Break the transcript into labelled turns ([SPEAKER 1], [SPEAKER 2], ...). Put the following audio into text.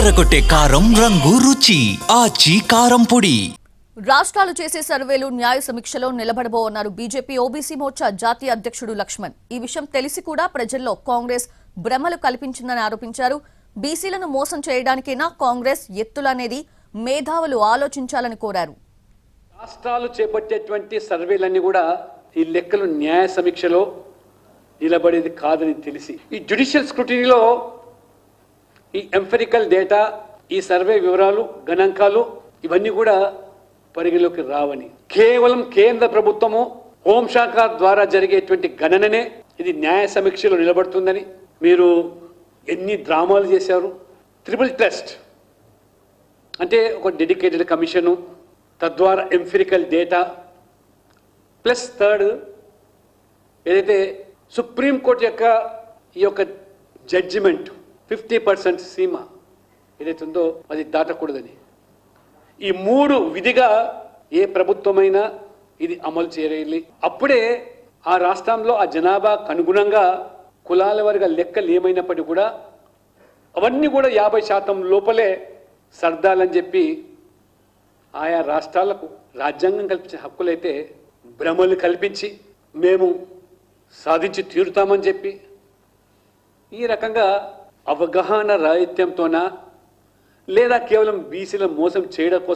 [SPEAKER 1] అదరగొట్టే కారం రంగు రుచి ఆచి కారం పొడి.
[SPEAKER 2] రాష్ట్రాలు చేసే సర్వేలు న్యాయ సమీక్షలో నిలబడబోన్నారు బీజేపీ ఓబీసీ మోర్చా జాతీయ అధ్యక్షుడు లక్ష్మణ్. ఈ విషయం తెలిసి కూడా ప్రజల్లో కాంగ్రెస్ భ్రమలు కల్పించిందని ఆరోపించారు. బీసీలను మోసం చేయడానికైనా కాంగ్రెస్ ఎత్తులనేది మేధావులు ఆలోచించాలని కోరారు.
[SPEAKER 3] రాష్ట్రాలు చేపట్టేటువంటి సర్వేలన్నీ కూడా ఈ లెక్కలు న్యాయ సమీక్షలో నిలబడేది కాదని తెలిసి ఈ జ్యుడిషియల్ స్క్రూటినీలో ఈ ఎంఫరికల్ డేటా ఈ సర్వే వివరాలు గణాంకాలు ఇవన్నీ కూడా పరిగణలోకి రావని. కేవలం కేంద్ర ప్రభుత్వము హోంశాఖ ద్వారా జరిగేటువంటి గణననే ఇది న్యాయ సమీక్షలో నిలబడుతుందని మీరు ఎన్ని డ్రామాలు చేశారు? ట్రిపుల్ టెస్ట్ అంటే ఒక డెడికేటెడ్ కమిషను తద్వారా ఎంఫిరికల్ డేటా ప్లస్ థర్డ్ ఏదైతే సుప్రీంకోర్టు యొక్క ఈ యొక్క జడ్జిమెంట్ ఫిఫ్టీ పర్సెంట్ సీమ ఏదైతే ఉందో అది దాటకూడదని. ఈ మూడు విధిగా ఏ ప్రభుత్వమైనా ఇది అమలు చేయాలి. అప్పుడే ఆ రాష్ట్రంలో ఆ జనాభాకు అనుగుణంగా కులాల వర్గ లెక్కలు ఏమైనప్పటికీ కూడా అవన్నీ కూడా యాభై శాతం లోపలే సర్దాలని చెప్పి ఆయా రాష్ట్రాలకు రాజ్యాంగం కల్పించిన హక్కులైతే భ్రమలు కల్పించి మేము సాధించి తీరుతామని చెప్పి ఈ రకంగా అవగాహన రాహిత్యంతోనా? లేదా కేవలం బీసీల మోసం చేయడం కోసం